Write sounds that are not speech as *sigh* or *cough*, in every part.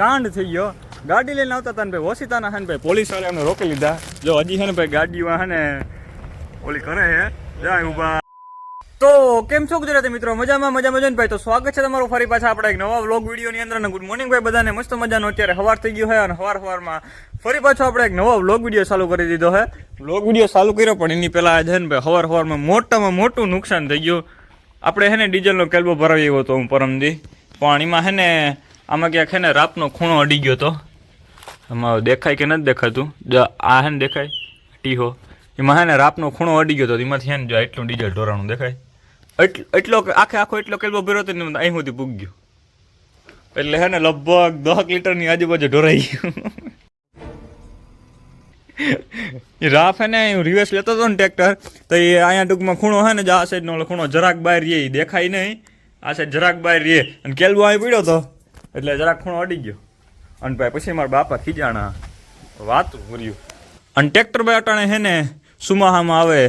કાંડ થઈ ગયો. ગાડી લઈને આવતા હતા ને ભાઈ ઓસીતાના હે ને ભાઈ પોલીસવાળા એમને રોકી લીધા. જો હજી છે ને ભાઈ ગાડીમાં હે ને ઓલી કરે હે જાય ઊભા. તો કેમ છો ગુજરાતી મિત્રો? મજામાં મજા મજા ભાઈ. તો સ્વાગત છે તમારું ફરી પાછા આપણે એક નવા વ્લોગ વિડીયોની અંદર. અને ગુડ મોર્નિંગ ભાઈ બધાને. મસ્ત મજાનો અત્યારે હવાર થઈ ગયો છે અને હવાર હવારમાં ફરી પાછો આપણે એક નવો વ્લોગ વીડિયો ચાલુ કરી દીધો છે. વ્લોગ વીડિયો ચાલુ કર્યો, પણ એની પહેલા છે ને ભાઈ હવાર સવારમાં મોટામાં મોટું નુકસાન થઈ ગયું. આપણે હે ને ડીઝલનો કેલ્બો ભરાવી ગયો હતો હું પરમદી. પણ એમાં હે ને આમાં ક્યાંક છે ને રાપનો ખૂણો અડી ગયો તો. આમાં દેખાય કે નથી દેખાતું. આ હે ને દેખાય ટીહો એમાં હે ને રાપનો ખૂણો અડી ગયો તો એમાંથી હે ને જો એટલું ડીઝલ ઢોરાણું દેખાય. એટલો એટલો આખે, આખો એટલો કેલ્બો ભર્યો હતો ને અહીં સુધી પૂગ ગયો. એટલે હે ને, લગભગ દસ લીટરની આજુબાજુ ઢોરાઈ ગયું. *laughs* એ રાફ હે ને રિવર્સ લેતો હતો ને ટ્રેક્ટર તો એ અહીંયા ટૂંકમાં ખૂણો હે ને, જે આ સાઈડનો ખૂણો જરાક બહાર એ દેખાય નહીં. આ સાઈડ જરાક બહાર રે અને કેલ્બો અહીં પડ્યો હતો એટલે જરાક ખૂણો અડી ગયો. અને ભાઈ પછી મારા બાપા ખીજાણા વાત પૂર્યું અને ટ્રેક્ટર ભાઈ અટાણે હે ને સુમાહામાં આવે.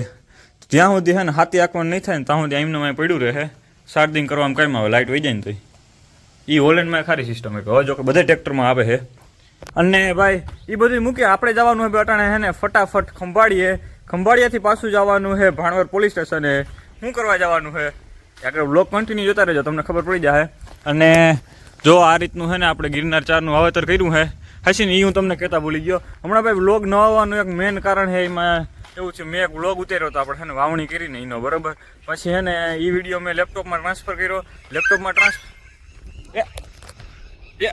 જ્યાં સુધી હે ને હાથી આંકવાનું નહીં થાય ને ત્યાં સુધી એમને પડ્યું રહે. ચાર્જિંગ કરવામાં કાંઈ આવે લાઇટ વહી જાય ને તો એ હોલેન્ડમાં ખારી સિસ્ટમ હવે જો કે બધા ટ્રેક્ટરમાં આવે હે. અને ભાઈ એ બધું મૂકીએ. આપણે જવાનું હોય અટાણે હે ને ફટાફટ ખંભાળીએ. ખંભાળિયાથી પાછું જવાનું છે ભાણવર પોલીસ સ્ટેશને. શું કરવા જવાનું છે આગળ બ્લોક કન્ટિન્યુ જોતા રહેજો, તમને ખબર પડી જાય અને જો આ રીતનું છે ને આપણે ગિરનાર ચારનું વાવેતર કર્યું છે હસીને એ હું તમને કહેતા ભૂલી ગયો. હમણાં ભાઈ વ્લોગ ન આવવાનું એક મેન કારણ છે એમાં એવું છે, મેં એક વ્લોગ ઉતાર્યો હતો આપણે છે ને વાવણી કરીને એનો બરાબર? પછી છે ને એ વીડિયો મેં લેપટોપમાં ટ્રાન્સફર કર્યો. લેપટોપમાં ટ્રાન્સ એ એ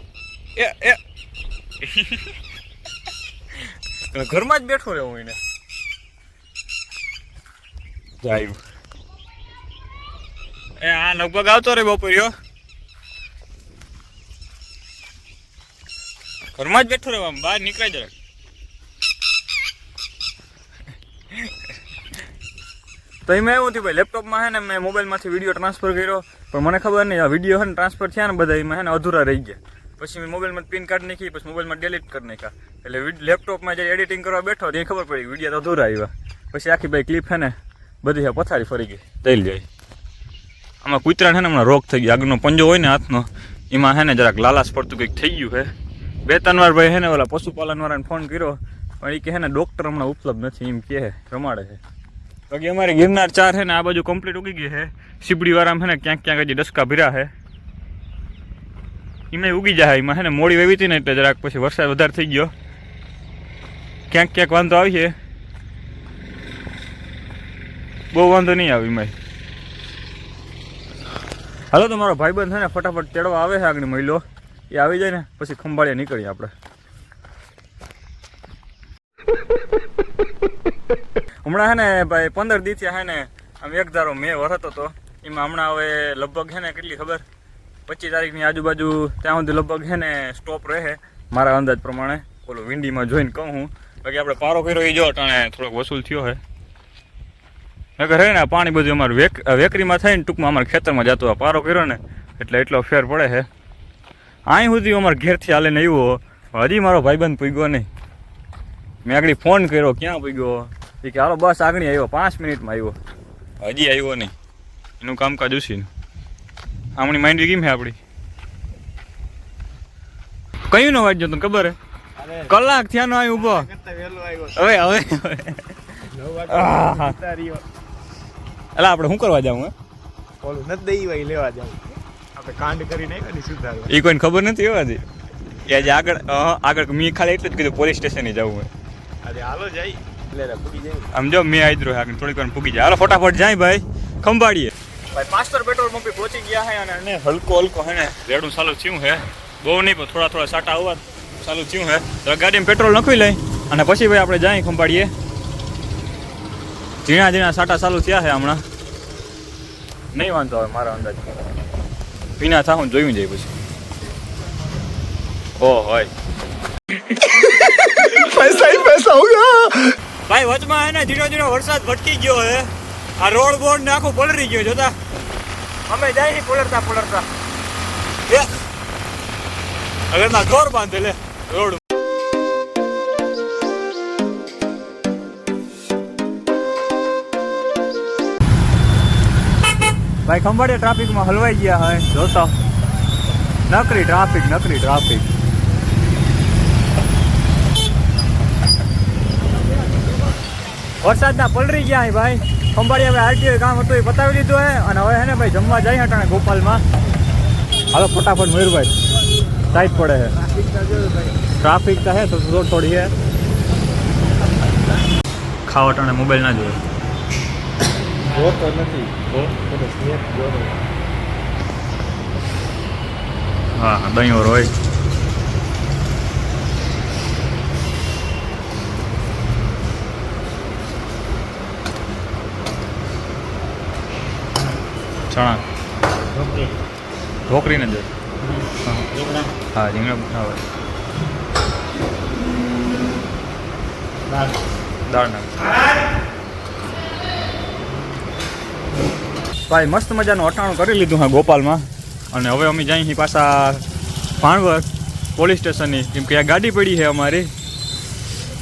એ ઘરમાં જ બેઠો રહેવું એને. એ, આ લગભગ આવતો રે બપોર્યો. ઘરમાં જ બેઠો રહેવા બહાર નીકળાય જરાક. તો એમાં એવું થયું, ભાઈ, લેપટોપમાં હે ને મેં મોબાઈલમાંથી વીડિયો ટ્રાન્સફર કર્યો, પણ મને ખબર નહીં, આ વીડિયો હે ને ટ્રાન્સફર થયા ને બધા, એમાં હે ને અધૂરા રહી ગયા. પછી મેં મોબાઈલમાં પિન કાર્ડ નાખી, પછી મોબાઈલમાં ડિલીટ કરી નાખ્યા. એટલે લેપટોપમાં જ્યારે એડિટિંગ કરવા બેઠો ત્યાં ખબર પડી, વીડિયો તો અધૂરા આવ્યા. પછી આખી ભાઈ ક્લિપ હે ને બધી હે પથારી ફરી ગઈ દઈ જાય આમાં કૂતરાને હે ને હમણાં રોગ થઈ ગયો, આગળનો પંજો હોય ને હાથનો, એમાં હે ને જરાક લાલાશ પડતું કંઈક થઈ ગયું હે. બે, ત્રણ વાર ભાઈ હે ને ઓલા પશુપાલન વાળાને ફોન કર્યો. પણ એ કે હે ને ડૉક્ટર હમણાં ઉપલબ્ધ નથી. એમ કહે, રમાડે છે. બાકી અમારે ગિરનાર ચાર છે ને, આ બાજુ કમ્પ્લીટ ઉગી ગઈ છે સીબડીવાળામાં છે ને, ક્યાંક ક્યાંક હજી ડસકા ભર્યા છે એમાં ઉગી જાય, એમાં છે ને, મોડી વેવી હતી ને એટલે જરાક પછી વરસાદ વધારે થઈ ગયો. ક્યાંક ક્યાંક વાંધો આવી છે. બહુ વાંધો નહીં આવે એમાં હાલો તો મારો ભાઈબંધ છે ને, ફટાફટ તેડવા આવે છે આગળ મહિલો. એ આવી જાય ને, પછી ખંભાળીએ નીકળીએ આપણે. હમણાં હે ને ભાઈ પંદર દિવસ હે ને, આમ એક ધારો મેં વરતો હતો એમાં હમણાં હવે લગભગ હે ને કેટલી ખબર? પચીસ તારીખની આજુબાજુ ત્યાં સુધી લગભગ હે ને સ્ટોપ રહે મારા અંદાજ પ્રમાણે. ઓલું વિંડીમાં જોઈને કહું હું. બાકી આપણે પારો કર્યો એ જો અટાણે થોડોક વસૂલ થયો હે. નગર હે ને પાણી બધું અમારું વેક વેકરીમાં થઈને ટૂંકમાં અમારા ખેતરમાં જતું આ પારો કર્યો ને, એટલે એટલો ફેર પડે છે અહીં સુધી અમારે ઘેરથી હાલે ને આવ્યો હજી મારો ભાઈબંધ પૂગ્યો નહીં. મેં આગળ ફોન કર્યો ક્યાં પૂગ્યો? એ કે હાલો બસ આગળ આવ્યો પાંચ મિનિટમાં આવ્યો હજી આવ્યો નહીં. એનું કામકાજ ઉછીનું. આમની માઇન્ડ કેમ છે આપણી કયું નો વાંચ્યો તને ખબર હે? કલાક થયા નો આવી ઊભો હવે હવે. એટલે આપણે શું કરવા જાઉં હે? ઓલું નથી દઈ લેવા જાવ આપણે કાંડ કરી નાખ્યો સુધારવા. એ કોઈને ખબર નથી એવાથી એ આજે આગળ આગળ મેં ખાલી એટલું જ કીધું પોલીસ સ્ટેશને જવું હોય. આજે હાલો જાય. આમ જો મેં આદરો આગળ થોડીક વાર પૂગી જાય. હાલો ફટાફટ જાય ભાઈ ખંભાળીએ. ભાઈ માસ્ટર પેટ્રોલ પંપે પહોંચી ગયા હે અને હલકો હલકો હે ને રેડું ચાલુ થયું હે. બહુ નહીં પણ થોડા થોડા સાટા આવવા ચાલુ થયું હે. તો ગાડીમાં પેટ્રોલ નખવી લઈ અને પછી ભાઈ આપણે જાય ખંભાળીએ. ઝીણા ઝીણા સાટા ચાલુ થયા છે હમણાં. નહીં વાંધો આવે મારા અંદાજ ભીના થાહું જોયું જાય પછી. ઓ હોય. પૈસા હી પૈસા હોગા ભાઈ વચમાં હે ધીરો ધીરો વરસાદ ભટકી ગયો હે. આ રોડ બોર્ડ ને આખું પલળી ગયો જોતા? અમે જાય ને પલળતા પલળતા. અગર ના ઘોર બાંધે લે રોડ ભાઈ ખંભાળિયા ટ્રાફિકમાં હલવાઈ ગયા હોય. જોતો. નકરી ટ્રાફિક નકરી ટ્રાફિક. વરસાદના પલરી ગયા હે ભાઈ. ખંભાળી હવે આરટીઓ કામ હતું એ પતાવી દીધું હે. અને હવે હે ને ભાઈ જમવા જાય હટાણે ગોપાલમાં. હાલો ફટાફટ મયુરભાઈ ટાઈટ પડે છે ટ્રાફિક તો હે તો થોડી થોડી હે. ખાવા ટાણે મોબાઈલ ના જોવે. જોતો નથી. બધો સ્નેપ જોતો હા હા દહીં હોય ચણા ઢોકરીને જ હા રીંગણા બનાવે દાળ નાખ ભાઈ મસ્ત મજાનું અટાણું કરી લીધું હા ગોપાલમાં. અને હવે અમે જઈએ પાછા ભાણવર પોલીસ સ્ટેશનની, કેમ કે આ ગાડી પડી છે અમારી.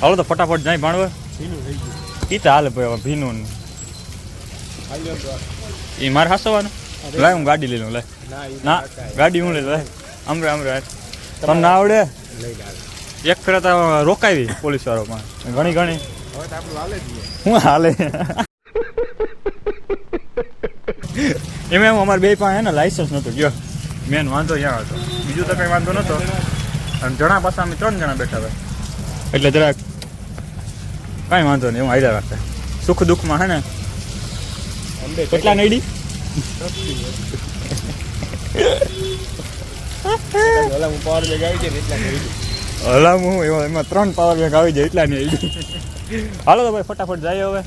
હાલો તો ફટાફટ જાય ભાણવર ઢીલું થઈ ઈ તો હાલે ભાઈ હવે ભીનું ને. ઈ મારે હસવાનું? લાય હું ગાડી લઈ લઉં લે ના ના ગાડી હું લઈ લે આમરે આમરે તમને આવડે? લે હાલ. એક ફેરા તો રોકાવી પોલીસ વાળોમાં ઘણી ઘણી. નહીં. હું હાલે. *laughs* એમ એમ અમારે બે પાસે ને લાઇસન્સ નહોતું. ગયો. મેન વાંધો ત્યાં હતો. બીજું તો કંઈ વાંધો નહોતો. અને જણા પાસે અમે ત્રણ જણા બેઠા હતા. એટલે જરાક કાંઈ વાંધો નહીં હું હાર્યા રાખતા સુખ દુઃખમાં હે ને કેટલા નડી? ઓલા હું પાવર બેગ આવી જાય એટલા કરી દઉં. હલા હું એમાં ત્રણ પાવર બેંક આવી જાય એટલા નહીં હાલો તો ભાઈ ફટાફટ જાય હવે.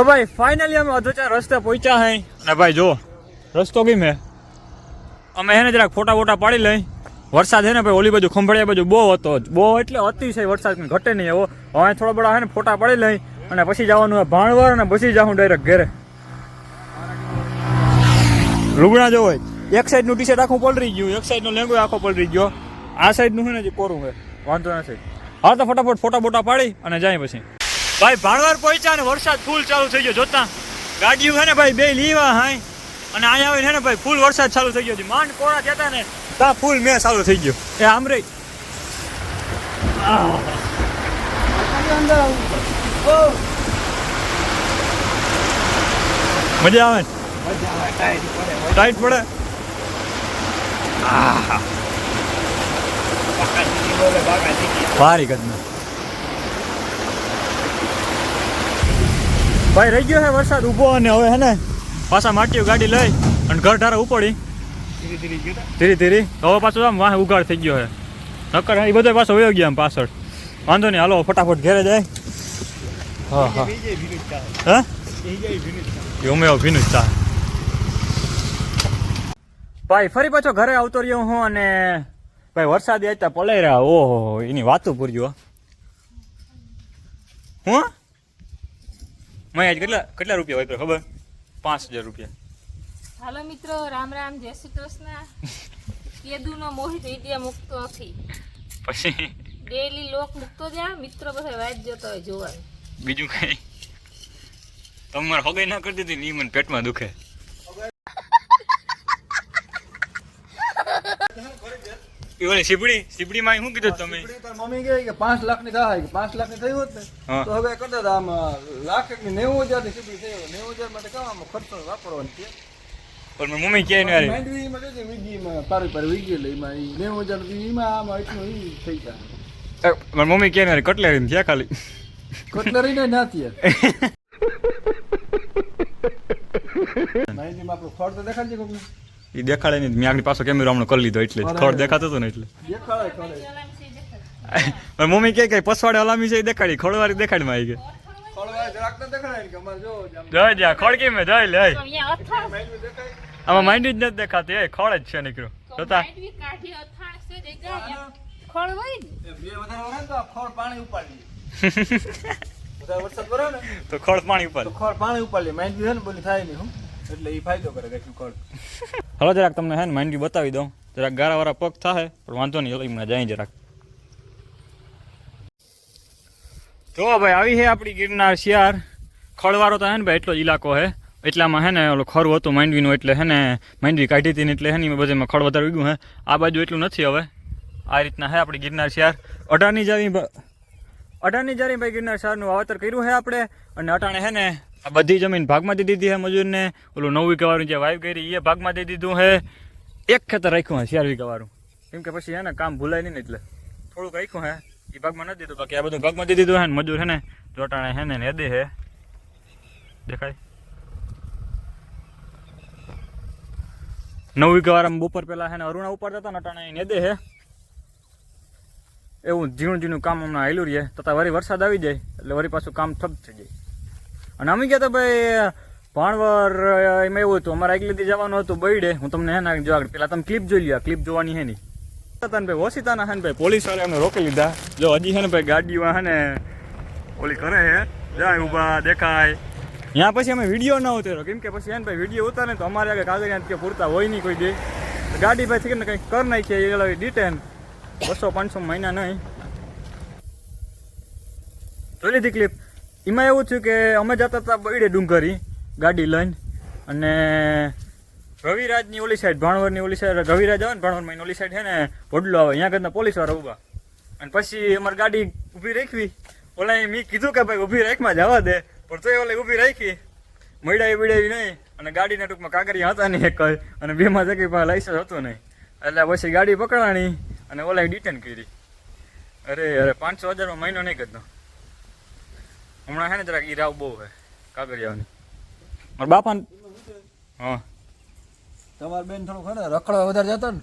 તો ભાઈ ફાઇનલી અમે અધોચા રસ્તે પહોંચ્યા હે. અને ભાઈ, જો, રસ્તો કેમ હે અમે એને જરાક ફોટા ફોટા પાડી લઈ. વરસાદ હે ને ભાઈ, ઓલી બાજુ ખંભાળિયા બાજુ બહુ હતો. બહુ એટલે અતિશય વરસાદ ઘટે નહીં એવો. હવે થોડા બધા હે ને ફોટા પાડી લઈ અને પછી જવાનું ભાણવર અને પછી જાઉં ડાયરેક્ટ ઘરે. લુગડા જો હોય, એક સાઈડનું ટી શર્ટ આખું પલરી ગયું, એક સાઈડનો લેંગો આખો પલરી ગયો. આ સાઈડનું છે ને જે કોરું હે? વાંધો નથી. હા, તો ફટાફટ ફોટા બોટા પાડી અને જાય પછી. ભાઈ, ભાણવાર પહોંચ્યા ને વરસાદ ફૂલ ચાલુ થઈ ગયો. જોતા ગાડીઓ છે ને ભાઈ, બે લીવા હાય. અને અહીંયા આવીને છે ને ભાઈ ફૂલ વરસાદ ચાલુ થઈ ગયો. છે માંડ કોળા જતા ને, તા ફૂલ મેં ચાલુ થઈ ગયો. એ આમ રહી મજા આવે ને? ટાઈટ પડે? ભારી કદના ભાઈ રહી ગયો હે વરસાદ ઊભો અને હવે હે ને પાછા માટીઓ ગાડી લઈ અને ઘર ધારા ઉપડી. ધીરે ધીરે. હવે પાછું આમ વાહ ઉઘાડ થઈ ગયો હે. નકર એ બધા પાછો વયો ગયા આમ પાછળ. વાંધો નહીં, હાલો, ફટાફટ ઘેરે જાય. હા હા. હા? ઉમેરો ભાઈ, ફરી પાછો ઘરે આવતો રહ્યો હું અને ભાઈ વરસાદ આવતા પલાઈ રહ્યા ઓહો, એની વાતું પૂર્યો હું? મેં આજ કેટલા કેટલા રૂપિયા વાપર્યા ખબર? પાંચ હજાર રૂપિયા. હાલો મિત્રો રામ રામ જય શ્રી કૃષ્ણ. કેદુનો મોહિત વિદ્યા મુકતો નથી પછી? ડેલી લોક મુકતો જા મિત્રો બધા વાત જોતો હોય જોવાનું. બીજું કઈ? તમારે હગાઈ ના કરી દીધી ને મને પેટમાં દુખે. ઓલી સીપડી સીપડી માં શું કીધું તમે? મમ્મી કહે કે પાંચ લાખની થાય કે પાંચ લાખની થયું હોત ને તો હવે કરતા હતા આમ લાખની નેવું હજારની સીપડી થઈ નેવું હજાર માટે કામ આમ ખર્ચો વાપરવાનો છે. પણ મમ્મી કહે ને યાર માંડવીમાં જોજે વીઘીમાં પારી પારી વીઘી એટલે એમાં નેવું હજાર એમાં આમાં એટલું ઈ થઈ જાય. મારી મમ્મી કહે ને કટલેરી થયા ખાલી? કટલરી ને નાથી *laughs* માંડવીમાં આપણું તો દેખાડજે કોકને. એ દેખાડે નહીં મેં આગળ પાછો કેમેરો હમણાં કરી લીધો એટલે ખોડ ખોટ દેખાતો હતો ને એટલે. ખડે. મમ્મી કહે કઈ પછવાડે હલામી છે એ દેખાડી. ખોડવારી દેખાડી માં આવી ને કે આમ. જય જા ખોડ કેમ જય લે આમાં માંડવી જ નથી દેખાતી. એ ખોળ જ છે નીકળ્યો જોતા. ને ને. તો *laughs* પાણી ઉપાડી લે. વધારે વરસાદ પડે ને તો ખોળ પાણી ઉપર તો ખોળ ઉપાડી ને બોલી થાય નહીં હું. એટલે એ ફાયદો કરે ખોળ હલો જરાક તમને હે ને માંડવી બતાવી દઉં. જરાક ગારાવાળા પગ થાય પણ વાંધો નહીં હમણાં જાય જરાક. તો ભાઈ, આવી છે આપણી ગિરનાર શિયાર. ખળવાળો તો હે ને ભાઈ, એટલો જ ઇલાકો હે. એટલામાં હે ને ઓલું ખરું હતું માંડવીનું એટલે હે ને માંડવી કાઢી હતી ને એટલે હે ને બધે ખડ વધારે ઉગ્યું હે. આ બાજુ એટલું નથી હવે. આ રીતના હે આપણી ગિરનાર શિયાર. અઢારની જાવી અઢારની જારી ભાઈ ગિરનાર શિયારનું વાવેતર કર્યું છે આપણે. અને અટાણે હે ને આ બધી જમીન ભાગમાં દઈ દીધી છે મજૂરને. ઓલું નવ વીઘાવાળું જે વાવ કરી એ ભાગમાં દઈ દીધું છે એક ખેતર રાખ્યું હે ચાર વીઘાવાળું. કેમ કે પછી હે ને કામ ભૂલાય નહીં એટલે. થોડુંક રાખ્યું હે. એ ભાગમાં નથી દીધું. બાકી આ બધું ભાગમાં દઈ દીધું હે ને મજૂર હે ને. જોટાણે હે ને ને દે હે. દેખાય? નવ વીઘાવાળામાં બપોર પહેલા હે ને અરુણા ઉપાડતા હતા ને અટાણે ને દે હે. એવું ઝીણું ઝીણું કામ હમણાં હાલ્યું રહીએ તથા વળી વરસાદ આવી જાય એટલે વળી પાછું કામ ઠપ થઈ જાય. અને અમે ગયા તો ભાઈ, ભાણવર એમાં એવું હતું. અમારે આગલી જવાનું હતું બર્થડે. હું તમને એના ને જો આગળ, પેલા તમે ક્લિપ જોઈ લ્યો. ક્લિપ જોવાની હે નહીં હતા ને ભાઈ, ઓશિતાના હે ને ભાઈ પોલીસવાળા એમને રોકી લીધા. જો હજી હે ને ભાઈ, ગાડીઓ હે ને, ઓલી કરે હે. જાય, ઊભા, દેખાય. ત્યાં પછી અમે વીડિયો ન ઉતાર્યો. કેમ કે પછી એને ભાઈ, વીડિયો ઉતારે ને તો અમારે આગળ કાગળિયા કે પૂરતા હોય નહીં કોઈ દે. ગાડી ભાઈ થી કંઈક કર નાખીએ એ ડિટેન બસો પાંચસો મહિના નહીં. જોઈ લીધી ક્લિપ એમાં એવું થયું કે અમે જતા હતા બઈડે ડુંગરી, ગાડી લઈને. અને રવિરાજની ઓલી સાઈડ ભાણવરની ઓલી સાઈડ રવિરાજ આવે ને ભાણવરમાં ઓલી સાઈડ છે ને, વડલો આવે. અહીંયા કરતા પોલીસવાળા ઊભા. અને પછી અમારી ગાડી ઊભી રાખવી. ઓલા મેં કીધું કે ભાઈ ઊભી રાખમાં જવા દે. પણ તોય ઓલે ઊભી રાખી. મળાવી બીડાવી નહીં. અને ગાડીના ટૂંકમાં કાંકરિયા હતા નહીં એક અને બેમાં જગી પાસે લાઇસન્સ હતું નહીં. એટલે પછી ગાડી પકડવાની અને ઓલા ડિટેન કરી. અરે અરે, પાંચસો હજારમાં મહિનો નહીં કરતો હમણાં હે ને જરાક ઈરાવ રાવ બહુ હે કાગળિયાની મારા બાપા હા. તમારે બેન થોડું ખરે રખડવા વધારે જતા ને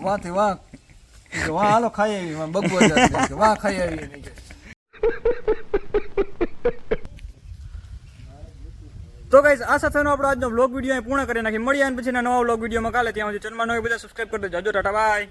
વાથી વાહ વાહ હાલો ખાઈ આવી વાહ બગવો જતી વાં ખાઈ આવી તો ગાઈસ આ સાથેનો આપણો આજનો વ્લોગ વીડિયો અહીં પૂર્ણ કરી નાખી મળીએ અને પછીના નવા વ્લોગ વિડીયોમાં કાલે ત્યાં સુધી. ચેનલમાં નવી બધા સબસ્ક્રાઈબ કરી દેજો. ટાટા બાય